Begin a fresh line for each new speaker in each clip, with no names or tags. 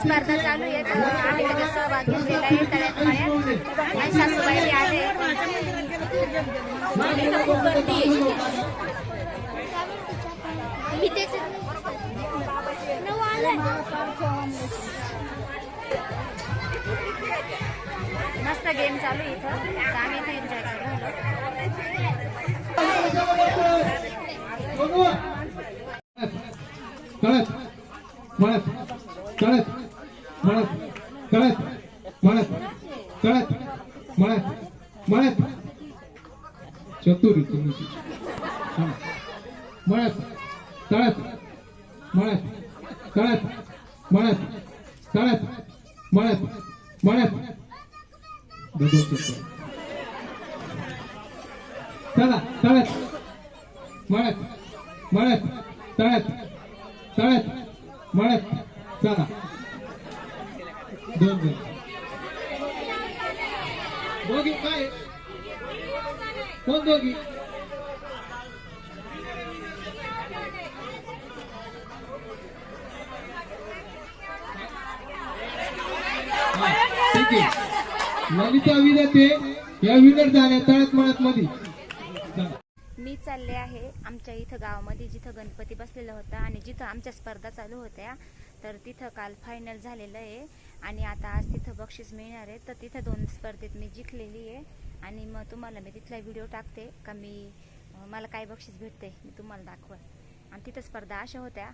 स्पर्धा चालू आहे. तर आम्ही त्याच्यात सहभाग घेतलेला आहे. तळ्यात मळ्यात सासूबाई बी आले. मी मस्त गेम चालू आहे इथं. आम्ही इथे एन्जॉय करतो
कळत म्हणत कळत मळत कळत मळत कळत मळत मळत. चतुरी तुम्ही. मळत तळत मळत म्हणत कळत म्हणत कळत मळत म्हणत चला तळत मळत मळत तळत तळत मळत. चला. दोन जण दोघी काय? कोण दोघी? ठीक आहे. ललिता विनते या विनर झाल्या तळत म्हणत मध्ये
मी चालले आहे आमच्या इथं गावामध्ये जिथं गणपती बसलेला होता आणि जिथं आमच्या स्पर्धा चालू होत्या तर तिथं काल फायनल झालेलं आहे. आणि आता आज तिथं बक्षीस मिळणार आहे. तर तिथं दोन स्पर्धेत मी जिंकलेली आहे. आणि मग तुम्हाला मी तिथला व्हिडिओ टाकते का मी मला काय बक्षीस भेटते मी तुम्हाला दाखवा आणि तिथं स्पर्धा अशा होत्या.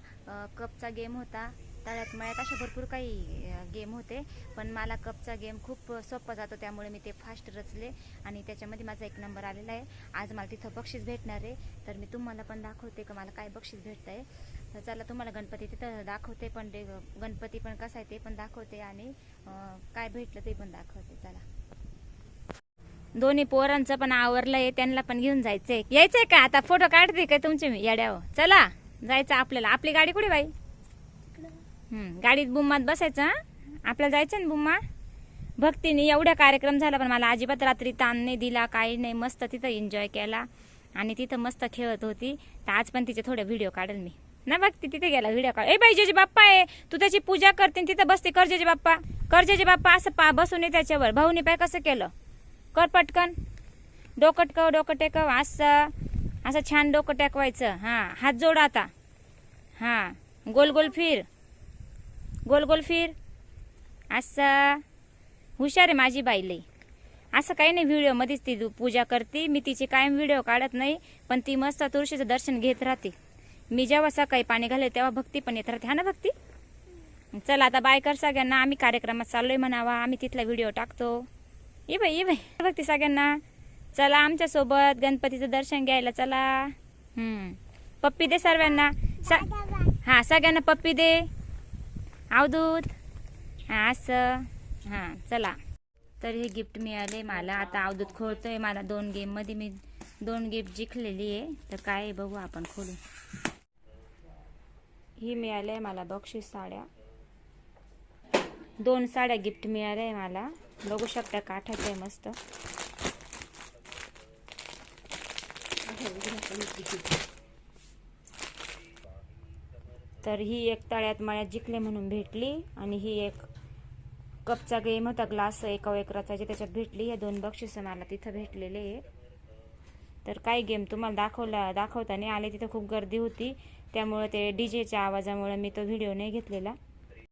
कपचा गेम होता. तळ्यात मळ्यात अशा भरपूर काही गेम होते. पण मला कपचा गेम खूप सोपा जातो त्यामुळे मी ते फास्ट रचले आणि त्याच्यामध्ये माझा एक नंबर आलेला आहे. आज मला तिथं बक्षीस भेटणार आहे. तर मी तुम्हाला पण दाखवते का मला काय बक्षीस भेटतं आहे तर चला तुम्हाला गणपती तिथं दाखवते पण ते गणपती पण कसा आहे ते पण दाखवते आणि काय भेटलं ते पण दाखवते. चला. दोन्ही पोरांचं पण आवरलं आहे त्यांना पण घेऊन जायचंय. यायचंय का? आता फोटो काढते काय तुमचे मी? याड्यावर. चला. जायचं आपल्याला. आपली गाडी कुठे बाई? गाडीत बुम्मात बसायचं आपल्याला जायचं ना बुम्मा भक्तीने एवढा कार्यक्रम झाला पण मला अजिबात रात्री ताण नाही दिला काही नाही मस्त तिथं एन्जॉय केला. आणि तिथं मस्त खेळत होती. तर आज पण तिचे थोडे व्हिडिओ काढेल मी. ना भक्ती तिथे गेला व्हिडिओ काढ ए बाई बाप्पा आहे. तू त्याची पूजा करते आणि तिथं बसते. करजेचे बाप्पा. करजेचे बाप्पा. असं पा बसून ये त्याच्यावर. भाऊनी पाय कसं केलं? कर पटकन. डोकं टेकव डोकं टेकव. असं असं छान डोकं टेकवायचं. हां हात जोड आता. हां गोल गोल फिर. गोल गोल फिर. असं. हुशार आहे माझी बाई लई. असं काही नाही व्हिडिओमध्येच ती पूजा करते. मी तिची कायम व्हिडिओ काढत नाही पण ती मस्त तुळशीचं दर्शन घेत राहते. मी जेव्हा सकाळी पाणी घाले तेव्हा भक्ती पण येत राहते. हा ना भक्ती? चला आता बाय कर सगळ्यांना. आम्ही कार्यक्रमात चाललोय म्हणावा. आम्ही तिथला व्हिडिओ टाकतो. ये बाई ये बाई. भक्ती सगळ्यांना. चला आमच्यासोबत गणपतीचं दर्शन घ्यायला चला. हम्म. पप्पी दे सर्वांना. स- हा सगळ्यांना पप्पी दे. अवधूत. हा असं. हां चला. तर हे गिफ्ट मिळाले मला. आता अवधूत खोलतोय मला दोन गेममध्ये मी दोन गिफ्ट जिंकलेली आहे. तर काय आहे बघू आपण खोलू ही मिळालं आहे मला बक्षीस साड्या. दोन साड्या गिफ्ट मिळाल्या आहे मला. बघू शकता काठाच्या आहे मस्त. तर ही एक तळ्यात मळ्यात जिंकले म्हणून भेटली आणि ही एक कपचा गेम होता. ग्लास एका एकराचा जे त्याच्यात भेटली. हे दोन बक्षिसं मला तिथं भेटलेले. आहे तर काही गेम तुम्हाला दाखवला दाखवता नाही आले. तिथं खूप गर्दी होती. त्यामुळे ते डीजेच्या आवाजामुळे मी तो व्हिडिओ नाही घेतलेला.